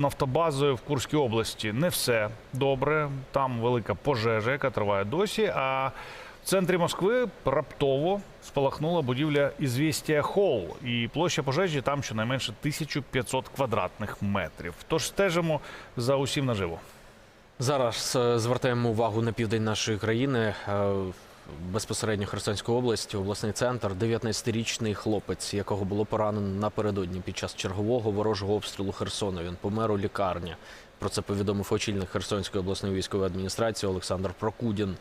нафтобазою в Курській області. Не все добре. Там велика пожежа, яка триває досі. А в центрі Москви раптово спалахнула будівля «Ізвістія Холл. І площа пожежі там щонайменше 1500 квадратних метрів. Тож стежимо за усім наживо. Зараз е, звертаємо увагу на південь нашої країни. Безпосередньо Херсонська область, обласний центр, 19-річний хлопець, якого було поранено напередодні під час чергового ворожого обстрілу Херсона. Він помер у лікарні. Про це повідомив очільник Херсонської обласної військової адміністрації Олександр Прокудін.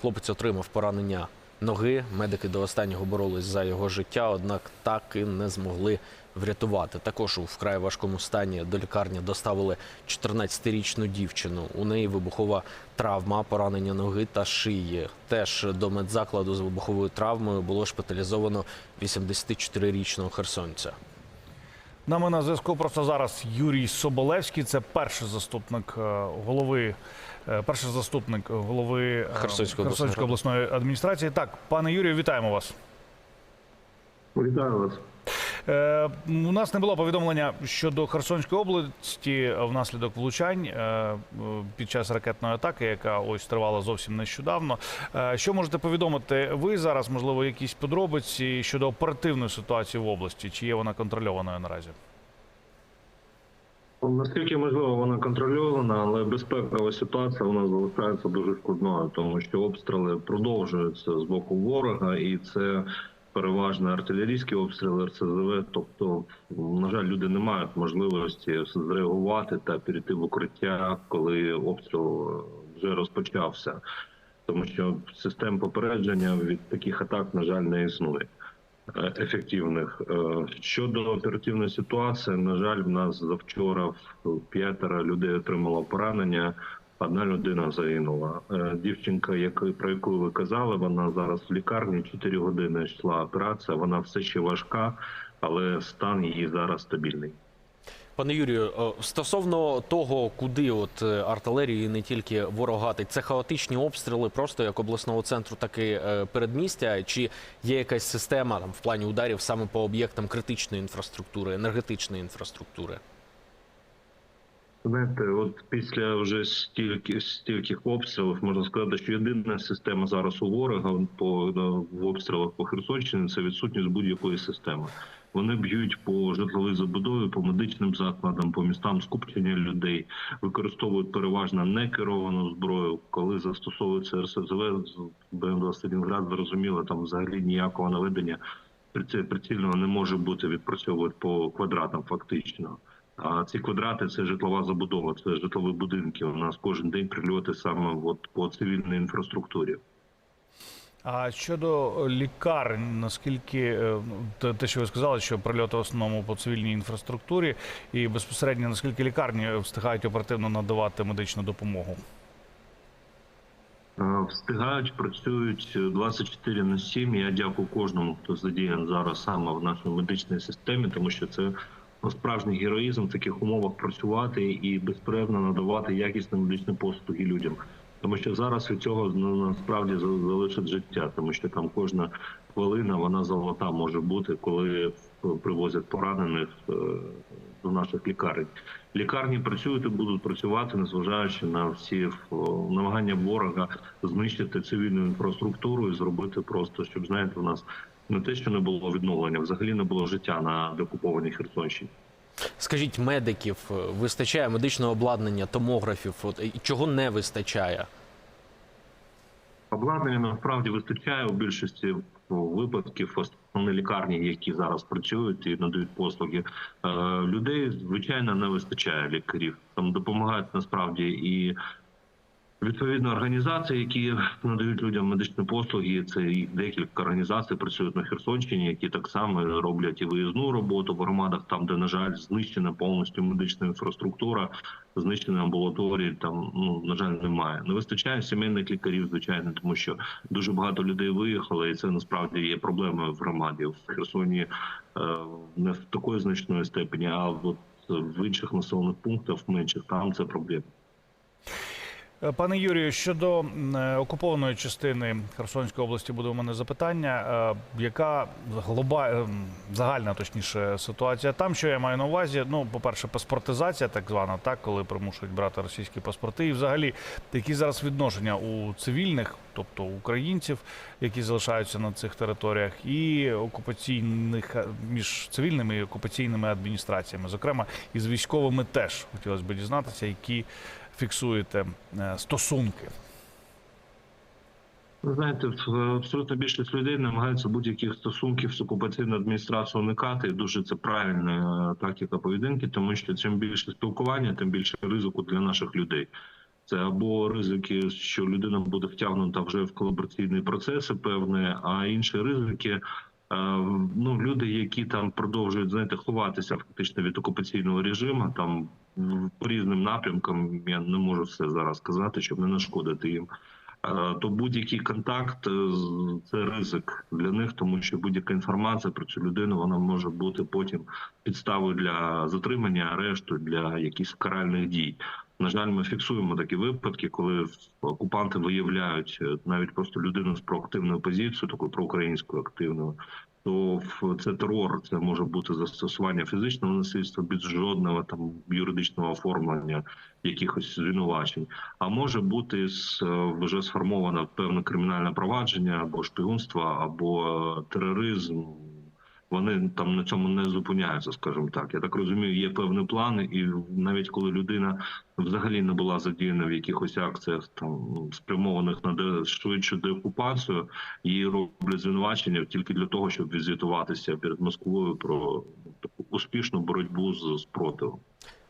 Хлопець отримав поранення ноги. Медики до останнього боролись за його життя, однак так і не змогли врятувати. Також у вкрай важкому стані до лікарні доставили 14-річну дівчину. У неї вибухова травма, поранення ноги та шиї. Теж до медзакладу з вибуховою травмою було шпиталізовано 84-річного херсонця. Нами на зв'язку просто зараз Юрій Соболевський. Це перший заступник е, голови, е, перший заступник голови е, Херсонської Херсонської обласної адміністрації. Так, пане Юрію, вітаємо вас. Вітаю вас. Е, у нас не було повідомлення щодо Херсонської області внаслідок влучань е, під час ракетної атаки, яка ось тривала зовсім нещодавно. Е, що можете повідомити ви зараз? Можливо, якісь подробиці щодо оперативної ситуації в області? Чи є вона контрольованою наразі? Наскільки можливо, вона контрольована, але безпекова ситуація у нас залишається дуже складною, тому що обстріли продовжуються з боку ворога, і це переважно артилерійські обстріли РСЗВ. Тобто, на жаль, люди не мають можливості зреагувати та перейти в укриття, коли обстріл е, вже розпочався, тому що систем попередження від таких атак, на жаль, не існує. е, Ефективних Е, щодо оперативної ситуації, на жаль, в нас завчора п'ятеро людей отримало поранення. Одна людина загинула. Е, Дівчинка, яку про яку ви казали, вона зараз в лікарні 4 години йшла операція. Вона все ще важка, але стан її зараз стабільний. Пане Юрію, е, стосовно того, куди от е, артилерії не тільки ворог гатить, це хаотичні обстріли, просто як обласного центру, так і передмістя. Чи є якась система там в плані ударів саме по об'єктам критичної інфраструктури, енергетичної інфраструктури? Знаєте, от після вже стільки стільких обстрілів можна сказати, що єдина система зараз у ворога по в обстрілах по Херсонщині це відсутність будь-якої системи. Вони б'ють по житловій забудові, по медичним закладам, по містам скупчення людей, використовують переважно некеровану зброю. Коли застосовується РСЗВ з БМ-21 град, зрозуміло, там взагалі ніякого наведення приці- прицільного не може бути. Відпрацьовують по квадратам, фактично. А ці квадрати це житлова забудова, це житлові будинки. У нас кожен день прильоти саме от по цивільній інфраструктурі. А щодо лікарень, наскільки е, те- що ви сказали, що прильоти в основному по цивільній інфраструктурі, і безпосередньо наскільки лікарні встигають оперативно надавати медичну допомогу? Встигають, працюють 24 на 7. Я дякую кожному, хто задіян зараз саме в нашій медичній системі, тому що це справжній героїзм в таких умовах працювати і безперервно надавати якісні медичні послуги людям. Тому що зараз від цього ну, насправді залишить життя, тому що там кожна хвилина вона золота може бути, коли привозять поранених е, до наших лікарень. Лікарні працюють і будуть працювати, незважаючи на всі о, намагання ворога знищити цивільну інфраструктуру і зробити просто, щоб знаєте, у нас не те, що не було відновлення, взагалі не було життя на деокупованій Херсонщині. Скажіть, медиків е, вистачає медичного обладнання, томографів? От чого не вистачає? Обладнання насправді вистачає у більшості випадків. Основні лікарні, які зараз працюють і надають послуги е, людей, звичайно, не вистачає лікарів. Там допомагають насправді і відповідно організації, які надають людям медичні послуги. Це їх декілька організацій працюють на Херсонщині, які так само роблять і виїзну роботу в громадах, там де на жаль знищена повністю медична інфраструктура, знищені амбулаторії. Там ну на жаль немає. Не вистачає сімейних лікарів, звичайно, тому що дуже багато людей виїхало, і це насправді є проблемою в громаді в Херсоні е, не в такої значної степені, а от в інших населених пунктах менших там це проблема. Е, Пане Юрію, щодо е, окупованої частини Херсонської області буде у мене запитання. Е, Яка глоба... загальна точніше ситуація там, що я маю на увазі? Ну, по-перше, паспортизація, так звана, так, коли примушують брати російські паспорти, і взагалі які зараз відношення у цивільних, тобто українців, які залишаються на цих територіях, і окупаційних між цивільними і окупаційними адміністраціями, зокрема і з військовими теж хотілося б дізнатися, які фіксуєте е, стосунки. Ви знаєте, в- абсолютно більшість людей намагаються будь-яких стосунків з окупаційною адміністрацією уникати. Дуже це правильна е, тактика поведінки, тому що чим більше спілкування, тим більше ризику для наших людей. Це або ризики, що людина буде втягнута вже в колабораційні процеси, певні, а інші ризики. Е, Ну, люди, які там продовжують знаєте, ховатися фактично від окупаційного режиму, там в- по різним напрямкам я не можу все зараз сказати, щоб не нашкодити їм. Е, то будь-який контакт е, це ризик для них, тому що будь-яка інформація про цю людину вона може бути потім підставою для затримання, арешту для якихось каральних дій. На жаль, ми фіксуємо такі випадки, коли окупанти виявляють е, навіть просто людину з проактивною позицією, такою проукраїнською активною. То це терор, це може бути застосування фізичного насильства без жодного там юридичного оформлення якихось звинувачень а може бути з е, вже сформоване певне кримінальне провадження або шпигунство, або тероризм. Вони там на цьому не зупиняються, скажімо так. Я так розумію, є певні плани, і навіть коли людина взагалі не була задіяна в якихось акціях, там спрямованих на де швидшу деокупацію, її роблять звинувачення тільки для того, щоб візитуватися перед Москвою про успішну боротьбу з спротивом.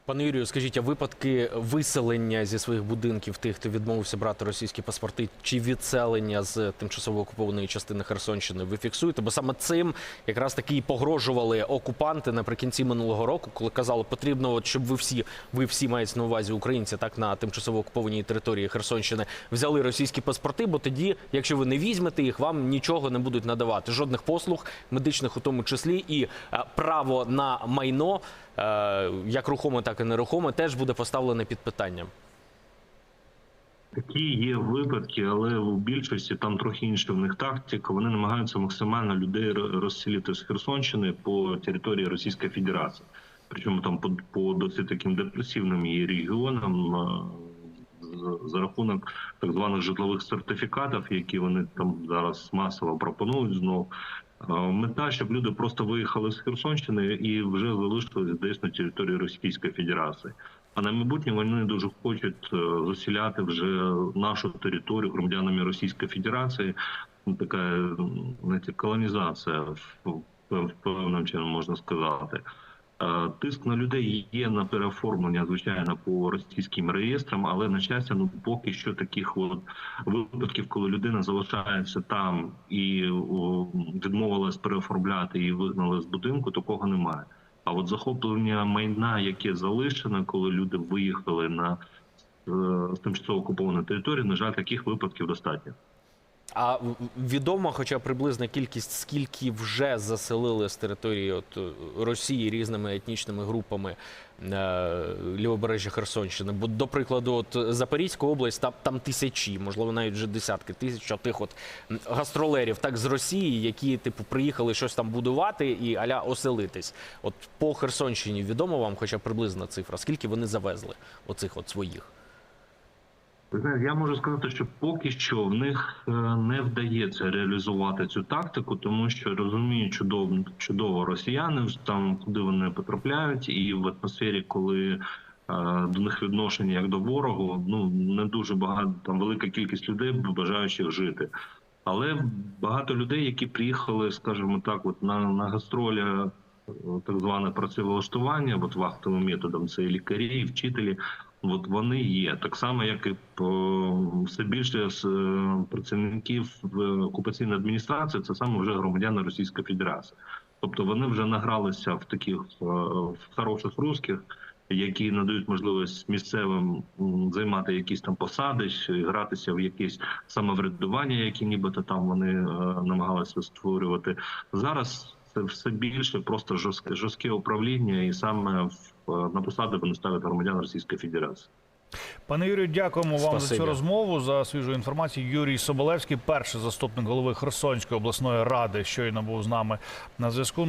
Пане Юрію, скажіть, а випадки виселення зі своїх будинків тих, хто відмовився брати російські паспорти, чи відселення з тимчасово окупованої частини Херсонщини ви фіксуєте? Бо саме цим якраз таки і погрожували окупанти наприкінці минулого року, коли казали, потрібно, от, щоб ви всі, ви всі маєте на увазі українці, так на тимчасово окупованій території Херсонщини взяли російські паспорти, бо тоді, якщо ви не візьмете їх, вам нічого не будуть надавати. Жодних послуг, медичних у тому числі, і е, право на майно, як рухоме, так і нерухоме, теж буде поставлене під питанням. Такі є випадки, але в більшості там трохи інша в них тактика. Вони намагаються максимально людей розсіліти з Херсонщини по території Російської Федерації. Причому там по, по досить таким депресивним її регіонам з- за рахунок так званих житлових сертифікатів, які вони там зараз масово пропонують знову. Мета, щоб люди просто виїхали з Херсонщини і вже залишились десь на території Російської Федерації. А на майбутнє вони дуже хочуть е, засіляти вже нашу територію громадянами Російської Федерації. Ну, Така знаєте, колонізація в- певним чином можна сказати. Тиск на людей є на переоформлення, звичайно, по російським реєстрам, але на щастя, ну поки що таких от випадків, коли людина залишається там і відмовилась переоформляти і вигнали з будинку, такого немає. А от захоплення майна, яке залишено, коли люди виїхали на е, тимчасово окупованої території, на жаль, таких випадків достатньо. А в- відомо, хоча приблизна кількість, скільки вже заселили з території от, е, Росії різними етнічними групами е, лівобережжя Херсонщини. Бо, до прикладу, от Запорізька область, там, там тисячі, можливо, навіть вже десятки тисяч тих от гастролерів, так з Росії, які типу приїхали щось там будувати і аля оселитись. От по Херсонщині відомо вам, хоча приблизна цифра, скільки вони завезли оцих от своїх. Я можу сказати, що поки що в них е, не вдається реалізувати цю тактику, тому що розуміють чудово, чудово росіяни там, куди вони потрапляють, і в атмосфері, коли е, до них відношення як до ворогу, ну не дуже багато там велика кількість людей бажаючих жити. Але багато людей, які приїхали, скажімо так, от на, на гастролі е, так зване працевлаштування, от вахтовим методом, це і лікарі, і вчителі. От вони є так само, як і все більше з е, працівників окупаційної адміністрації, це саме вже громадяни Російської Федерації. Тобто вони вже награлися в таких е, в хороших русських, які надають можливість місцевим займати якісь там посади, гратися в якісь самоврядування, які нібито там вони е, намагалися створювати. Зараз все більше просто жорстке жорстке управління, і саме в, е, на посади вони ставлять громадян Російської Федерації. Пане Юрію, дякуємо вам за цю розмову за свіжу інформацію. Юрій Соболевський, перший заступник голови Херсонської обласної ради, щойно був з нами на зв'язку.